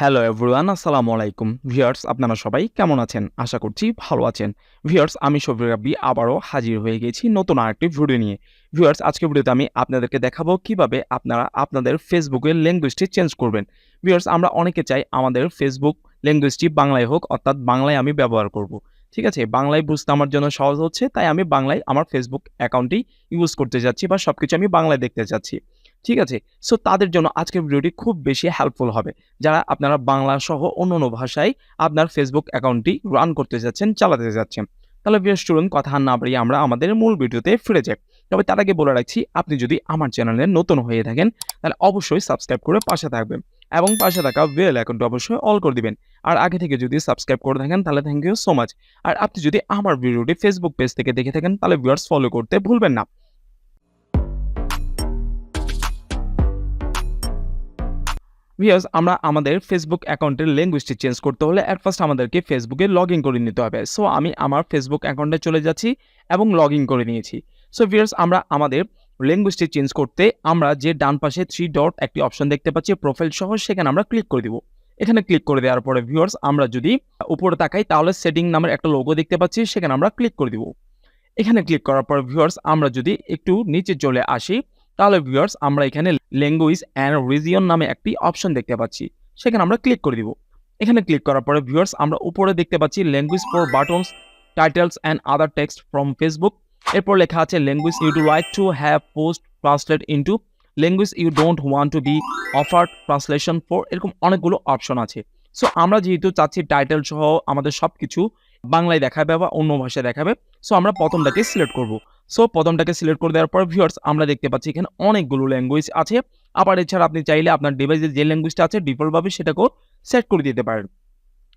Hello everyone আসসালামু আলাইকুম। Viewers আপনারা সবাই কেমন আছেন? আশা করছি ভালো আছেন। ভিউয়ার্স আমি শফিক রাব্বি, আবারও হাজির হয়ে গেছি নতুন আরেকটি ভিডিও নিয়ে। ভিউয়ার্স আজকে ভিডিওতে আমি আপনাদেরকে দেখাবো কীভাবে আপনারা আপনাদের ফেসবুকের ল্যাঙ্গুয়েজটি চেঞ্জ করবেন। ভিউয়ার্স আমরা অনেকে চাই আমাদের ফেসবুক ল্যাঙ্গুয়েজটি বাংলায় হোক, অর্থাৎ বাংলায় আমি ব্যবহার করব। ঠিক আছে? বাংলায় বুঝতে আমার জন্য সহজ হচ্ছে, তাই আমি বাংলায় আমার ফেসবুক অ্যাকাউন্টটি ইউজ করতে যাচ্ছি বা সব কিছু আমি বাংলায় দেখতে যাচ্ছি। ঠিক আছে? সো তাদের জন্য আজকের ভিডিওটি খুব বেশি হেল্পফুল হবে। যারা আপনারা বাংলা সহ অন্য অন্য ভাষায় আপনার ফেসবুক অ্যাকাউন্টটি রান করতে যাচ্ছেন, চালাতে যাচ্ছেন। তাহলে বিশেষ চলুন, কথা না বাড়িয়ে আমরা আমাদের মূল ভিডিওতে ফিরে যাই। তবে তার আগে বলে রাখছি, আপনি যদি আমার চ্যানেলে নতুন হয়ে থাকেন, তাহলে অবশ্যই সাবস্ক্রাইব করে পাশে থাকবেন এবং পাশে থাকা বেল অ্যাকাউন্ট অবশ্যই অল করে দিবেন। আর আগে থেকে যদি সাবস্ক্রাইব করে থাকেন, তাহলে থ্যাংক ইউ সো মাচ আর আপনি যদি আমার ভিডিওটি ফেসবুক পেজ থেকে দেখে থাকেন, তাহলে ভিউয়ার্স ফলো করতে ভুলবেন না। ভিউয়ার্স আমরা আমাদের ফেসবুক অ্যাকাউন্টের ল্যাঙ্গুয়েজটি চেঞ্জ করতে হলে অ্যাট ফার্স্ট আমাদেরকে ফেসবুকে লগ ইন করে নিতে হবে। সো আমি আমার ফেসবুক অ্যাকাউন্টে চলে যাচ্ছি এবং লগ ইন করে নিয়েছি। সো ভিউয়ার্স আমরা আমাদের ল্যাঙ্গুয়েজটি চেঞ্জ করতে আমরা যে ডান পাশে থ্রি ডট একটি অপশন দেখতে পাচ্ছি প্রোফাইল সহ, সেখানে আমরা ক্লিক করে দিব। এখানে ক্লিক করে দেওয়ার পরে ভিউয়ার্স আমরা যদি উপরে তাকাই, তাহলে সেটিং নামের একটা লোগো দেখতে পাচ্ছি, সেখানে আমরা ক্লিক করে দিব। এখানে ক্লিক করার পর ভিউয়ার্স আমরা যদি একটু নিচে চলে আসি তাহলে ভিউয়ার্স আমরা এখানে ল্যাঙ্গুয়েজ অ্যান্ড রিজিয়ন নামে একটি অপশন দেখতে পাচ্ছি। সেখানে আমরা ক্লিক করে দিব। এখানে ক্লিক করার পরে ভিউয়ার্স আমরা উপরে দেখতে পাচ্ছি language for buttons titles and other text from Facebook এরপর লেখা আছে language you do like to have post translate into language you don't want to be offered translation for এরকম অনেকগুলো অপশন আছে। সো আমরা যেহেতু চাচ্ছি টাইটেল সহ আমাদের সব কিছু বাংলায় দেখাবে বা অন্য ভাষায় দেখাবে সো আমরা প্রথমটাকে সিলেক্ট করব। সো প্রথমটাকে সিলেক্ট করে দেওয়ার পর ভিউয়ার্স আমরা দেখতে পাচ্ছি এখানে অনেকগুলো ল্যাঙ্গুয়েজ আছে। আবার এছাড়া আপনি চাইলে আপনার ডিভাইসে যে ল্যাঙ্গুয়েজটা আছে ডিফল্টভাবে সেটাকেও সেট করে দিতে পারেন।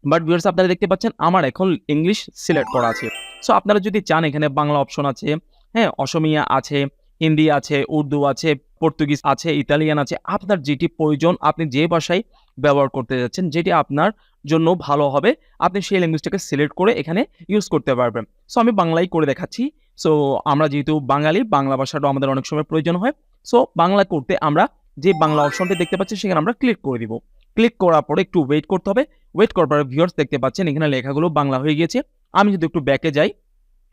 বাট ভিউয়ার্স আপনারা দেখতে পাচ্ছেন, আমার এখন ইংলিশ সিলেক্ট করা আছে। সো আপনারা যদি চান, এখানে বাংলা অপশন আছে হ্যাঁ অসমিয়া আছে, হিন্দি আছে, উর্দু আছে, পর্তুগিজ আছে, ইতালিয়ান আছে, আপনার যেটি প্রয়োজন, আপনি যে ভাষায় ব্যবহার করতে যাচ্ছেন, যেটি আপনার জন্য ভালো হবে, আপনি সেই ল্যাঙ্গুয়েজটাকে সিলেক্ট করে এখানে ইউজ করতে পারবেন। সো আমি বাংলাই করে দেখাচ্ছি। সো আমরা যেহেতু বাঙালি, বাংলা ভাষাটাও আমাদের অনেক সময় প্রয়োজন হয়। সো বাংলা করতে আমরা যে বাংলা অপশনটি দেখতে পাচ্ছি, সেখানে আমরা ক্লিক করে দিব। ক্লিক করার পরে একটু ওয়েট করতে হবে। ওয়েট করার পরে ভিউয়ার্স দেখতে পাচ্ছেন, এখানে লেখাগুলো বাংলা হয়ে গিয়েছে। আমি যদি একটু ব্যাকে যাই,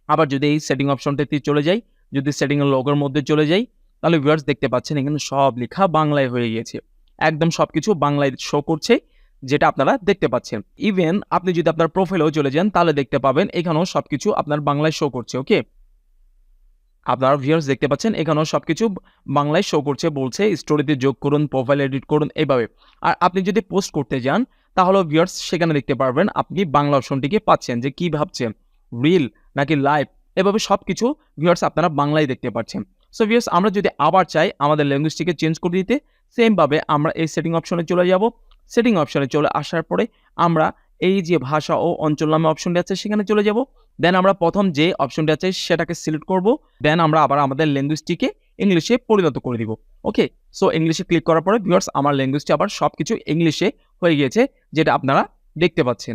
আবার যদি এই সেটিং অপশনটিতে চলে যাই, যদি সেটিং এর লগের মধ্যে চলে যাই, তাহলে ভিউয়ার্স দেখতে পাচ্ছেন, এখানে সব লেখা বাংলায় হয়ে গিয়েছে। একদম সব কিছু বাংলায় শো করছে, যেটা আপনারা দেখতে পাচ্ছেন। ইভেন আপনি যদি আপনার প্রোফাইলেও চলে যান, তাহলে দেখতে পাবেন, এখানেও সবকিছু আপনার বাংলায় শো করছে ওকে আপনারা ভিউয়ার্স দেখতে পাচ্ছেন, এখানেও সবকিছু বাংলায় শো করছে, বলছে স্টোরিতে যোগ করুন প্রোফাইল এডিট করুন, এইভাবে। আর আপনি যদি পোস্ট করতে যান তাহলে ভিউয়ার্স সেখানে দেখতে পারবেন, আপনি বাংলা অপশনটিকে পাচ্ছেন যে কি ভাবছেন রিল নাকি লাইভ এভাবে সব কিছু ভিউয়ার্স আপনারা বাংলায় দেখতে পাচ্ছেন। সো ভিউয়ার্স আমরা যদি আবার চাই, আমাদের ল্যাঙ্গুয়েজটিকে চেঞ্জ করে দিতে সেমভাবে আমরা এই সেটিং অপশনে চলে যাব। সেটিং অপশনে চলে আসার পরে আমরা এই যে ভাষা ও অঞ্চল নামে অপশনটি আছে, সেখানে চলে যাব। দেন আমরা প্রথম যে অপশনটি আছে, সেটাকে সিলেক্ট করব। দেন আমরা আবার আমাদের ল্যাঙ্গুয়েজটিকে ইংলিশে পরিণত করে দিব। ওকে সো ইংলিশে ক্লিক করার পরে ভিউয়ার্স আমার ল্যাঙ্গুয়েজটি আবার সব কিছু ইংলিশে হয়ে গিয়েছে, যেটা আপনারা দেখতে পাচ্ছেন।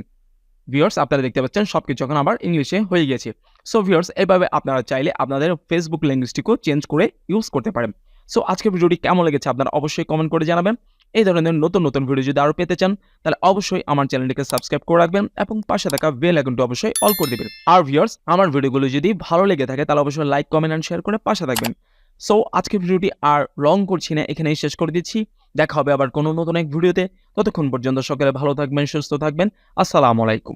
ভিউয়ার্স আপনারা দেখতে পাচ্ছেন সব কিছু এখন আবার ইংলিশে হয়ে গেছে সো ভিউয়ার্স এভাবে আপনারা চাইলে আপনাদের ফেসবুক ল্যাঙ্গুয়েজটিকেও চেঞ্জ করে ইউজ করতে পারেন। সো আজকের ভিডিওটি কেমন লেগেছে, আপনারা অবশ্যই কমেন্ট করে জানাবেন। এই ধরনের নতুন নতুন ভিডিও যদি আরও পেতে চান, তাহলে অবশ্যই আমার চ্যানেলটিকে সাবস্ক্রাইব করে রাখবেন এবং পাশে থাকা বেল আইকনটি অবশ্যই অল করে দেবেন। আর ভিউয়ার্স আমার ভিডিওগুলো যদি ভালো লেগে থাকে, তাহলে অবশ্যই লাইক কমেন্ট অ্যান্ড শেয়ার করে পাশে থাকবেন। সো আজকে ভিডিওটি আর রং করছি না, এখানেই শেষ করে দিচ্ছি। দেখা হবে আবার কোনো নতুন এক ভিডিওতে ততক্ষণ পর্যন্ত সকালে ভালো থাকবেন, সুস্থ থাকবেন। আসসালামু আলাইকুম।